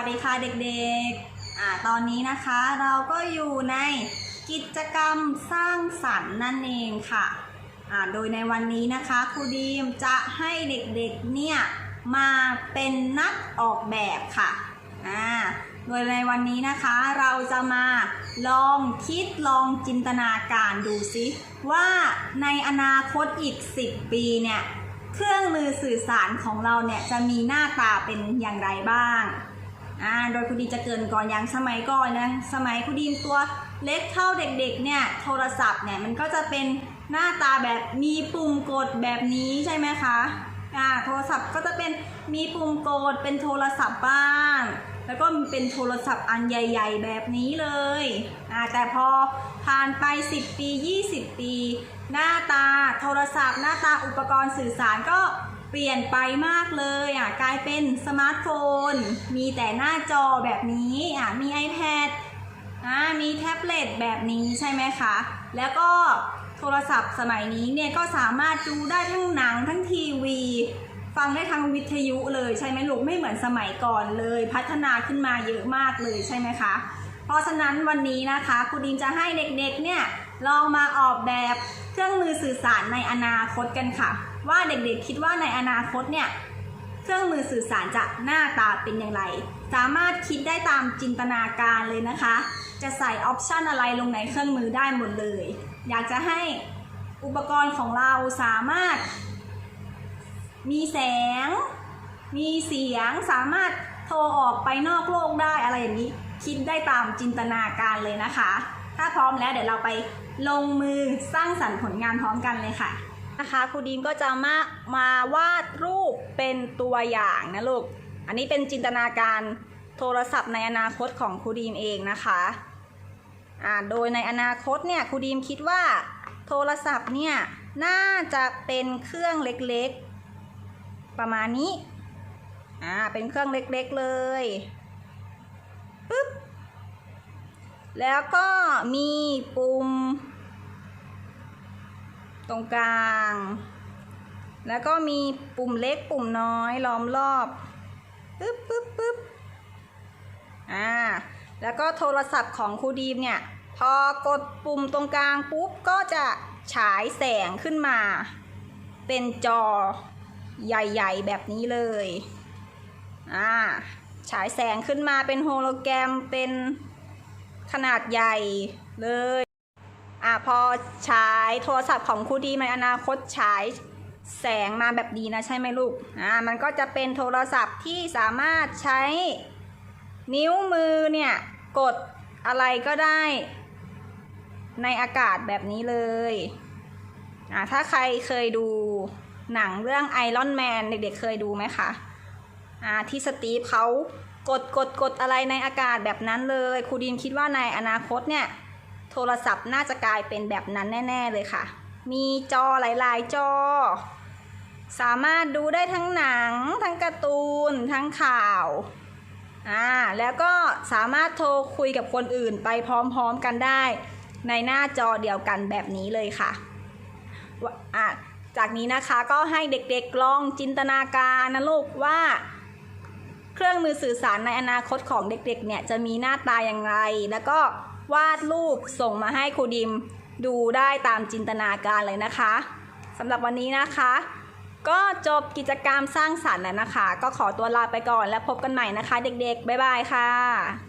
วัสดีค่ะเด็กๆ อ่า ตอนนี้นะคะเราก็อยู่ในกิจกรรมสร้างสรรค์นั่นเองค่ะ อ่า โดยในวันนี้นะคะครูดีมจะให้เด็กๆ เนี่ย มาเป็นนักออกแบบค่ะ อ่า โดยในวันนี้นะคะเราจะมาลองคิดลองจินตนาการดูซิว่าในอนาคตอีก 10 ปีเนี่ยเครื่องมือสื่อสารของเราเนี่ยจะมีหน้าตาเป็นอย่างไรบ้าง อ่าโดยคุณดีจะเกินก่อนอย่างสมัยก่อนนะสมัยคุณดีตัวเล็กเท่าเด็กๆเนี่ยโทรศัพท์เนี่ยมันก็จะเป็นหน้าตาแบบมีปุ่มกดแบบนี้ใช่ไหมคะอ่าโทรศัพท์ก็จะเป็นมีปุ่มกดเป็นโทรศัพท์บ้างแล้วก็เป็นโทรศัพท์อันใหญ่ ๆ แบบนี้เลยอ่าแต่พอผ่านไป 10 ปี 20 ปี หน้าตาโทรศัพท์ หน้าตาอุปกรณ์สื่อสารก็ เปลี่ยนไปมากเลยอะกลายเป็นสมาร์ทโฟน มีแต่หน้าจอแบบนี้อะมี iPad อ่ามีแท็บเล็ตแบบนี้ใช่ไหมคะ แล้วก็โทรศัพท์สมัยนี้เนี่ยก็สามารถดูได้ทั้งหนังทั้งทีวี ฟังได้ทางวิทยุเลยใช่ไหมลูกไม่เหมือนสมัยก่อนเลย พัฒนาขึ้นมาเยอะมากเลยใช่ไหมคะ เพราะฉะนั้นวันนี้นะคะครูดินจะให้เด็กๆเนี่ยลองมาออกแบบ มือสื่อสารในอนาคตกันค่ะ ว่าเด็กๆคิดว่าในอนาคตเนี่ยเครื่องมือสื่อสารจะหน้าตาเป็นอย่างไร สามารถคิดได้ตามจินตนาการเลยนะคะ จะใส่ออปชันอะไรลงในเครื่องมือได้หมดเลย อยากจะให้อุปกรณ์ของเราสามารถ มีแสง มีเสียงสามารถโทรออกไปนอกโลกได้อะไรอย่างนี้ คิดได้ตามจินตนาการเลยนะคะ ถ้าพร้อมแล้วเดี๋ยวเราไปลงมือสร้างสรรค์ผลงานพร้อมกันเลยค่ะนะคะครูดีมก็จะมามาวาดรูปเป็นตัวอย่างนะลูก อันนี้เป็นจินตนาการโทรศัพท์ในอนาคตของครูดีมเองนะคะอ่าโดยในอนาคตเนี่ยครูดีมคิดว่า โทรศัพท์เนี่ยน่าจะเป็นเครื่องเล็กๆ ประมาณนี้อ่าเป็นเครื่องเล็กๆเลยปึ๊บ แล้วก็มีปุ่ม ตรงกลาง แล้วก็มีปุ่มเล็กปุ่มน้อยล้อมรอบปึ๊บปึ๊บปึ๊บอ่า แล้วก็โทรศัพท์ของครูดีมเนี่ย พอกดปุ่มตรงกลางปุ๊บ ก็จะฉายแสงขึ้นมา เป็นจอใหญ่ๆ แบบนี้เลย อ่า ฉายแสงขึ้นมาเป็นโฮโลแกรมเป็น ขนาดใหญ่เลยอ่าพอฉายโทรศัพท์ของครูดีในอนาคตฉายแสงมาแบบดีนะใช่ไหมลูกอ่ามันก็จะเป็นโทรศัพท์ที่สามารถใช้นิ้วมือเนี่ยกดอะไรก็ได้ในอากาศแบบนี้เลยอ่าถ้าใครเคยดูหนังเรื่องไอรอนแมนเด็กๆเคยดูไหมคะอ่าที่สตีฟเขา กดกดกดอะไรในอากาศแบบนั้นเลยครูดีนคิดว่าในอนาคตเนี่ย โทรศัพท์น่าจะกลายเป็นแบบนั้นแน่ ๆ เลยค่ะ มีจอหลายๆ จอ สามารถดูได้ทั้งหนัง ทั้งการ์ตูน ทั้งข่าวอ่าแล้วก็สามารถโทรคุยกับคนอื่นไปพร้อมๆกันได้ ในหน้าจอเดียวกันแบบนี้เลยค่ะอะจากนี้นะคะก็ให้เด็กๆลองจินตนาการนะลูกว่า รื่องมือสื่อสารในอนาคตของเด็กๆเนี่ยจะมีหน้าตาอย่างไร แล้วก็วาดรูปส่งมาให้ครูดิมดูได้ตามจินตนาการเลยนะคะสำหรับวันนี้นะคะ ก็จบกิจกรรมสร้างสรรค์แล้วนะคะ ก็ขอตัวลาไปก่อนแล้วพบกันใหม่นะคะ เด็กๆ บ๊ายบายค่ะ